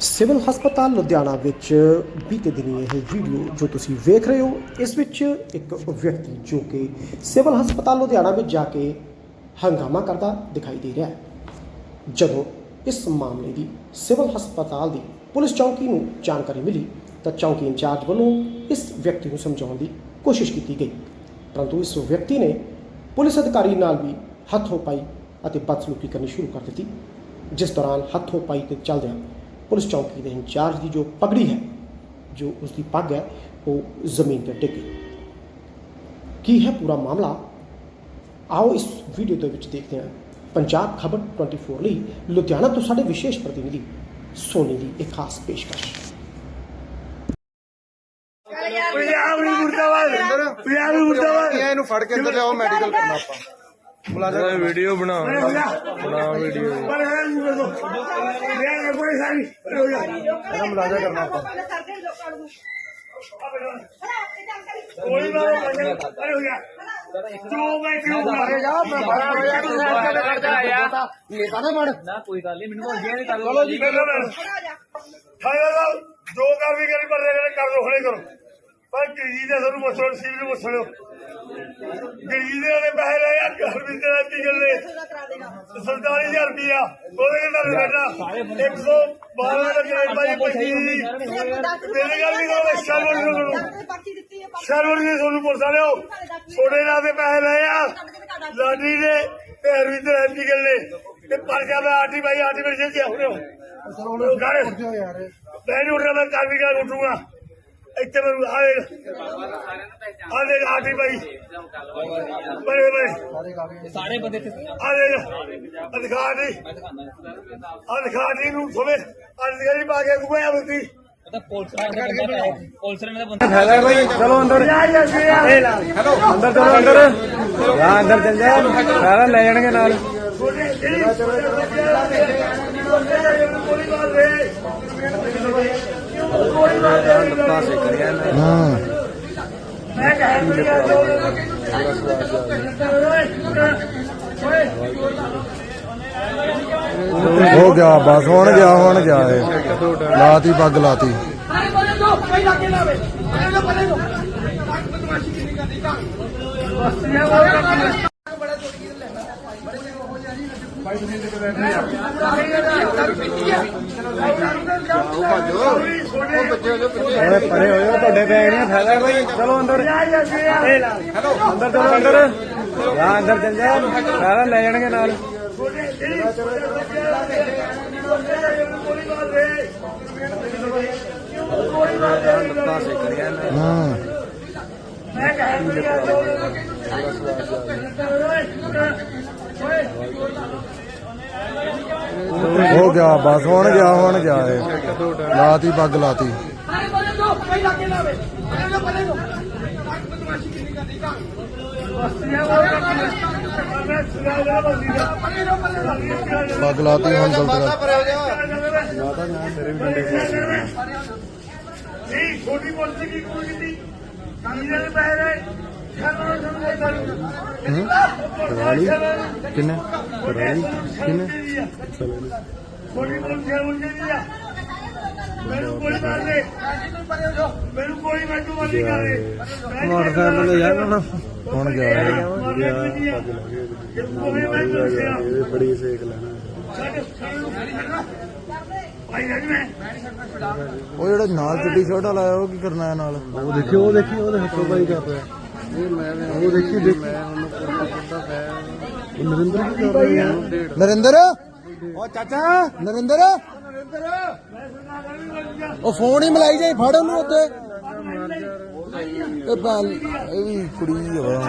Civil ਹਸਪਤਾਲ ਲੁਧਿਆਣਾ ਵਿੱਚ ਬੀਤੇ ਦਿਨੀ ਇਹ ਵੀਡੀਓ ਜੋ ਤੁਸੀਂ ਵੇਖ ਰਹੇ ਹੋ, ਇਸ ਵਿੱਚ ਇੱਕ ਵਿਅਕਤੀ ਜੋ ਕਿ ਸਿਵਲ ਹਸਪਤਾਲ ਲੁਧਿਆਣਾ ਵਿੱਚ ਜਾ ਕੇ ਹੰਗਾਮਾ ਕਰਦਾ ਦਿਖਾਈ ਦੇ ਰਿਹਾ ਹੈ। ਜਦੋਂ ਇਸ ਮਾਮਲੇ ਦੀ ਸਿਵਲ ਹਸਪਤਾਲ ਦੀ ਪੁਲਿਸ ਚੌਕੀ ਨੂੰ ਜਾਣਕਾਰੀ ਮਿਲੀ, ਤਾਂ ਚੌਕੀ ਇੰਚਾਰਜ ਵੱਲੋਂ ਇਸ ਵਿਅਕਤੀ ਨੂੰ ਸਮਝਾਉਣ ਦੀ ਕੋਸ਼ਿਸ਼ ਕੀਤੀ ਗਈ। ਪਰੰਤੂ ਇਸ ਵਿਅਕਤੀ ਨੇ ਪੁਲਿਸ ਅਧਿਕਾਰੀ ਨਾਲ ਵੀ ਹੱਥੋਂ ਪਾਈ ਅਤੇ ਬਦਸਲੂਕੀ ਕਰਨੀ ਸ਼ੁਰੂ ਕਰ ਦਿੱਤੀ, ਜਿਸ ਦੌਰਾਨ ਹੱਥੋਂ ਪਾਈ ਤੇ ਚੱਲਦਿਆਂ ਪੁਲਿਸ ਚੌਕੀ ਦੇ ਇੰਚਾਰਜ ਦੀ ਜੋ ਪਗੜੀ ਹੈ ਜੋ ਉਸ ਦੀ ਪੱਗ ਹੈ ਉਹ ਜ਼ਮੀਨ ਤੇ ਡਿੱਗ ਗਈ। ਕੀ ਹੈ ਪੂਰਾ ਮਾਮਲਾ? ਆਓ ਇਸ ਵੀਡੀਓ ਦੇ ਵਿੱਚ ਦੇਖਦੇ ਹਾਂ। ਪੰਜਾਬ ਖਬਰ 24 ਲਈ ਲੁਧਿਆਣਾ ਤੋਂ ਸਾਡੇ ਵਿਸ਼ੇਸ਼ ਪ੍ਰਤੀਨਿਧੀ ਸੋਨੀ ਦੀ ਇੱਕ ਖਾਸ ਪੇਸ਼ਕਸ਼। ਪੰਜਾਬ ਨੂੰ ਮੁਰਦਾਬਾਦ ਪੰਜਾਬ ਨੂੰ ਮੁਰਦਾਬਾਦ ਇਹਨੂੰ ਫੜ ਕੇ ਅੰਦਰ ਲਿਆਓ ਮੈਡੀਕਲ ਕਰਨਾ ਆਪਾਂ। ਜਰਾ ਵੀਡੀਓ ਬਣਾ ਬਣਾ ਵੀਡੀਓ ਪਰ ਹੈ ਨਹੀਂ ਬੋਲੋ ਮੈਂ ਕੋਈ ਸਾਰੀ ਇਹਦਾ ਮੁਲਾਜ਼ਾ ਕਰਨਾ ਆਪਾਂ ਕੋਈ ਨਾ ਅਰੇ ਹੋ ਗਿਆ ਜੋ ਮੈਂ ਕਿਉਂ ਮਾਰੇ ਜਾ ਮੈਂ ਫੜਾ ਹੋਇਆ ਤੂੰ ਸਾਈਡ ਤੇ ਖੜ ਜਾ ਯਾਰ ਨੇਤਾ ਨਾ ਬਣ ਨਾ ਕੋਈ ਗੱਲ ਨਹੀਂ ਮੈਨੂੰ ਤਾਂ ਅੱਗੇ ਨਹੀਂ ਕਰ ਚਲੋ ਜੀ ਖਾਇਆ ਦਾ ਜੋ ਕਰ ਵੀ ਕਰੀ ਪਰ ਕਰ ਲੋ ਹੁਣੇ ਕਰੋ ਪਰ ਗਿਰਜੀ ਦੇ ਸਾਨੂੰ ਮਸਲ ਸੀ ਨੂੰ ਮਸਲੋ ਗਿਰਜੀ ਦੇ ਨੇ ਪੈਸੇ ਲਏ ਆ ਘਰ ਵੀ ਤੇਰਾ ਕੀ ਗੱਲੇ 47000 ਰੁਪਿਆ ਉਹਦੇ ਨਾਲ ਬੈਠਾ। 112 ਦਾ ਕਿਰਾਇਆ ਪਾਈ ਪਈ ਮੇਰੇ ਗੱਲ ਨਹੀਂ ਕਰੋ ਸ਼ਰਵਣ ਨੂੰ ਕਰੋ ਸ਼ਰਵਣ ਨੇ ਤੁਹਾਨੂੰ ਪੁੱਛ ਲਿਓ। ਛੋੜੇ ਨਾਲ ਦੇ ਪੈਸੇ ਲਏ ਆ। ਲਾਡੀ ਨੇ ਤੇ ਅਰਵਿੰਦ ਰੈਂਦੀ ਗੱਲੇ ਤੇ ਪਰਚਾ ਮੈਂ ਆਟੀ ਬਾਈ ਆਟੀ ਮੇਰੇ ਜੇ ਹੁਣੇ ਹੋ ਗਾੜੇ ਯਾਰ। ਮੈਂ ਨਹੀਂ ਉੱਠਣਾ ਮੈਂ ਵੀ ਕਰ ਉੱਠੂਗਾ। ਇੱਥੇ ਮੈਨੂੰ ਆਏ ਆਲੇ ਆਟੀ ਬਾਈ ਬੜੇ ਬੜੇ। ਸਾਰੇ ਬੰਦੇ ਤੇ ਆਲੇ ਅਧਿਕਾਰੀ ਅਧਿਕਾਰੀ ਨੂੰ ਥੋੜੇ ਅਧਿਕਾਰੀ ਪਾ ਕੇ ਗੁਆ ਬੰਦੀ ਪਤਾ ਪੁਲਿਸ ਵਾਲਾ ਬੰਦਾ ਹੈ ਪੁਲਿਸ ਵਾਲੇ ਦਾ ਬੰਦਾ। ਹੈਗਾ ਭਾਈ ਚਲੋ ਅੰਦਰ ਅੰਦਰ ਚਲੋ। ਅੰਦਰ ਹਾਂ ਅੰਦਰ ਚੱਲ ਜਾ ਸਾਰਾ ਲੈ ਜਾਣਗੇ ਨਾਲ ਲੱਤਾਂ ਹੋ ਗਿਆ, ਬਸ ਹੁਣ ਗਿਆ ਹੁਣ ਗਿਆ ਇਹ। ਲਾਤੀ, ਪੱਗ ਲਾਤੀ। ਓਏ ਪਰੇ ਹੋਇਓ, ਤੁਹਾਡੇ ਬੈਗ ਨਹੀਂ ਫਾਇਦਾ ਕੋਈ? ਚਲੋ ਅੰਦਰ। ਅੰਦਰ ਚਲੋ ਅੰਦਰ। ਹਾਂ ਅੰਦਰ ਚੱਲ ਜਾ। ਸਾਰਾ ਲੈ ਜਾਣਗੇ ਨਾਲ ਲੱਤਾਂ ਸਿੱਖ ਰਿਆ ਹਾਂ ਹੋ ਗਿਆ, ਬਸ ਹੁਣ ਗਿਆ ਹੁਣ ਗਿਆ ਇਹ। ਲਾਤੀ, ਪੱਗ ਲਾਤੀ। ਪੱਗ ਲਾਤੀ, ਹੁਣ ਗਲਤ ਕਰ ਨਹੀਂ ਛੋਟੀ ਪੁਲਿਸ ਕੀ ਕੋਈ ਕੀਤੀ ਕਾਮੀਆਂ ਦੇ ਪੈਸੇ ਰਹੇ ਸ਼ਰਮ ਨੂੰ ਸਮਝ ਕਰਾਲੀ? ਕਿੰਨੇ? ਆ। ਮੈਨੂੰ ਕੋਈ ਮਾਰ ਦੇ। ਮੈਨੂੰ ਮੈਨੂੰ ਮਾਰ ਨਹੀਂ ਕਰੇ ਤੇ ਯਾਰ ਹੁਣ ਹੁਣ ਗਿਆ ਇਹ। ਬੜੀ ਸੇਕ ਲੈਣਾ। ਭਾਈ ਜੀ ਮੈਂ। ਉਹ ਜਿਹੜਾ ਨਾਲ ਚਿੱਟੀ ਸ਼ਰਟ ਵਾਲਾ ਆਇਆ ਉਹ ਕੀ ਕਰਨਾ ਹੈ ਨਾਲ? ਉਹ ਦੇਖੀ ਉਹ ਦੇਖੀ ਉਹਦੇ ਹੱਥੋਂ ਪਾਈ ਕਰ ਰਿਹਾ। ਉਹ ਦੇਖੀ ਦੇਖ। ਮੈਂ ਉਹਨੂੰ ਕਰਦਾ ਪਿਆ। ਨਰਿੰਦਰ ਕੀ ਕਰ ਰਿਹਾ? ਨਰਿੰਦਰ? ਉਹ ਚਾਚਾ। ਨਰਿੰਦਰ। ਉਹ ਫੋਨ ਹੀ ਮਲਾਈ ਜਾਈ ਫੜ ਉਹਨੂੰ ਉੱਤੇ। ਇਹ ਬਾਲ ਇਹ ਵੀ ਕੁੜੀ ਹੋਇਆ